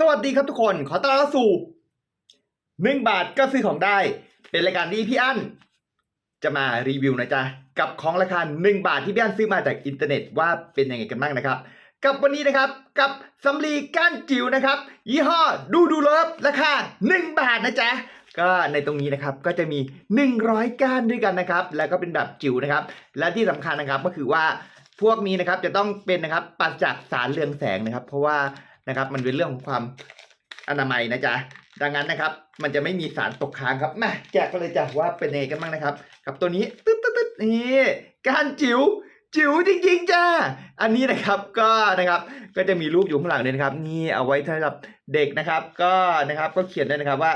สวัสดีครับทุกคน ขอต้อนรับสู่หนึ่งบาทก็ซื้อของได้ เป็นรายการที่พี่อั้นจะมารีวิวนะจ๊ะ กับของราคา1บาทที่พี่อั้นซื้อมาจากอินเทอร์เน็ตว่าเป็นยังไงกันบ้างนะครับ กับวันนี้นะครับกับสำลีก้านจิ๋วนะครับ ยี่ห้อดูดูเลิฟราคา1บาทนะจ๊ะก็ในตรงนี้นะครับก็จะมี 100 ก้านด้วยกันนะครับ แล้วก็เป็นแบบจิ๋วนะครับ และที่สำคัญนะครับก็คือว่าพวกนี้นะครับจะต้องเป็นนะครับปราจากสารเรืองแสงนะครับ เพราะว่า นะครับ มันเป็นเรื่องของความอนามัยนะจ๊ะดังนั้นนะครับ มันจะไม่มีสารตกค้างครับมาแกะกันเลยจ้ะว่าเป็นยังไงกันบ้างนะครับ กับตัวนี้ตึ๊ดตึ๊ดตึ๊ดนี่กานจิ๋วจิ๋วจริงๆจ้าอันนี้นะครับก็นะครับก็จะมีรูปอยู่ข้างหลังเลยนะครับ นี่เอาไว้สำหรับเด็กนะครับ ก็นะครับก็เขียนได้นะครับว่า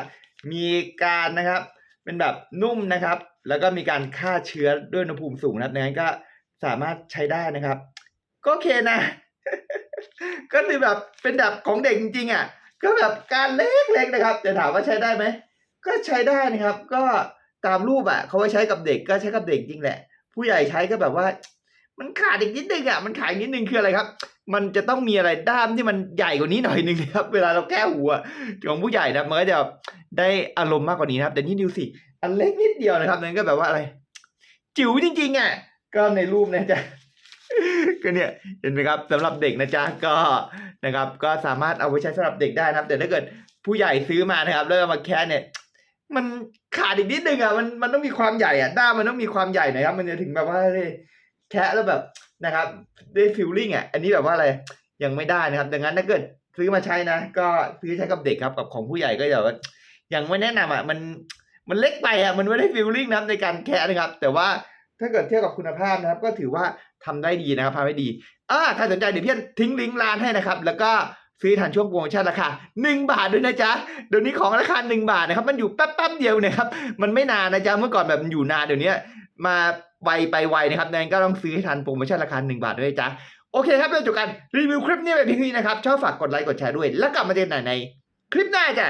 มีการนะครับ เป็นแบบนุ่มนะครับ แล้วก็มีการฆ่าเชื้อด้วยอุณหภูมิสูงนะครับดังนั้นก็สามารถใช้ได้นะครับ ก็โอเคนะ ก็คือแบบเป็นแบบของเด็กจริงๆอะ ก็แบบการเล็กๆนะครับจะถามว่าใช้ได้ไหม ก็ใช้ได้นะครับ ก็ตามรูปอะเขาไว้ใช้กับเด็กก็ใช้กับเด็กจริงแหละ ผู้ใหญ่ใช้ก็แบบว่า มันขาดอีกนิดนึงอะ มันขาดนิดนึงคืออะไรครับ มันจะต้องมีอะไรด้ามที่มันใหญ่กว่านี้หน่อยนึงนะครับ เวลาเราแก้หัวของผู้ใหญ่นะมันก็จะได้อารมณ์มากกว่านี้นะครับ แต่นี่ดูสิ อันเล็กนิดเดียวนะครับนั่นก็แบบว่าอะไร จิ๋วจริงๆอะ ก็ในรูปนะจะ ก็เนี่ยเห็นไหมครับสำหรับเด็กนะจ๊ะก็นะครับ ก็สามารถเอาไว้ใช้สำหรับเด็กได้นะครับ แต่ถ้าเกิดผู้ใหญ่ซื้อมานะครับ แล้วมาแค่เนี่ย มันขาดอีกนิดนึงอะมันมันต้องมีความใหญ่อะด้ามมันต้องมีความใหญ่หน่อยครับ มันจะถึงแบบว่าได้แคะแล้วแบบนะครับได้ฟิลลิ่งอะอันนี้แบบว่าอะไรยังไม่ได้นะครับ ดังนั้นถ้าเกิดซื้อมาใช้นะก็ซื้อใช้กับเด็กครับกับของผู้ใหญ่ก็อย่าว่ายังไม่แนะนำอะมันมันเล็กไปอะมันไม่ได้ฟิลลิ่งนะในการแคะนะครับ แต่ว่า ถ้าเกิดเทียบกับคุณภาพนะครับ ก็ถือว่าทำได้ดีนะครับทำได้ดีอ่าใครสนใจเดี๋ยวพี่ทิ้งลิงก์ร้านให้นะครับ แล้วก็ซื้อทันช่วงโปรโมชั่นราคา1 บาทด้วยนะจ๊ะ เดี๋ยวนี้ของราคา 1 บาทนะครับ มันอยู่แป๊บๆเดียวเนะครับ มันไม่นานนะจ๊ะ เมื่อก่อนแบบมันอยู่นานเดี๋ยวนี้มาไวไปไวนะครับนั้นก็ต้องซื้อให้ทันโปรโมชั่นราคา 1 บาทด้วยจ๊ะโอเคครับเราจบกันรีวิวคลิปนี้แบบนี้นะครับ ชอบฝากกดไลค์กดแชร์ด้วย แล้วกลับมาเจอกันใหม่ในคลิปหน้าจ้ะ